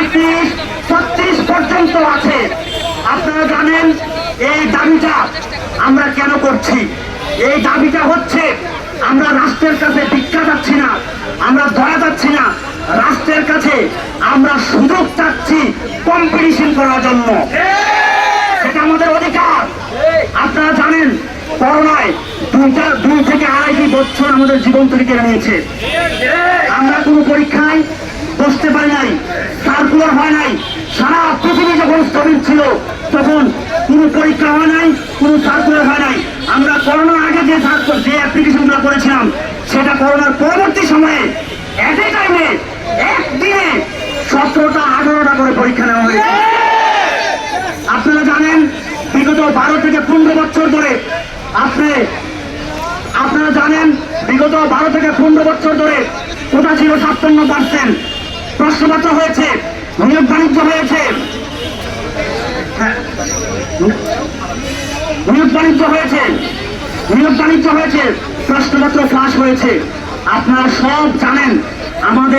পঁয়ত্রিশ ছত্রিশ পর্যন্ত আছে। আপনারা জানেন এই দাবিটা আমরা কেন করছি? এই দাবিটা হচ্ছে আমরা রাষ্ট্রের কাছে ভিক্ষা চাচ্ছি না, আমরা দয়া চাচ্ছি না। রাষ্ট্রের কাছে আমরা সুযোগ চাচ্ছি কম্পিটিশন করার জন্য। সেটা আমাদের অধিকার। আপনারা জানেন করোনায় দুইটা, দুই থেকে আড়াইটি বছর আমাদের জীবন থেকে কেড়ে নিয়েছে। আমরা কোনো পরীক্ষায় বসতে পারি নাই। সার্কুলার হয় নাই। সারা পৃথিবী যখন স্থবির ছিল, তখন কোনো পরীক্ষা হয় নাই, কোনো সার্কুলার হয় নাই। আমরা করোনার আগে যে সার্কুল যে অ্যাপ্লিকেশনগুলো করেছিলাম, সেটা করোনার পরবর্তী সময়ে টাইমে একদিনে সতেরোটা, আঠারোটা করে পরীক্ষা নেওয়া হয়েছে। আপনারা জানেন, বিগত বারো থেকে পনেরো বছর ধরে, আপনি আপনারা জানেন, বিগত বারো থেকে পনেরো বছর ধরে কোথা ছিল ছাপ্পান্ন পার্সেন্ট প্রশ্নপত্র হয়েছে নিয়োগ বাণিজ্য হয়েছে হ্যাঁ। নিয়োগ বাণিজ্য হয়েছে নিয়োগ বাণিজ্য হয়েছে, প্রশ্নপত্র ফাঁস হয়েছে আপনারা সব জানেন, আমাদের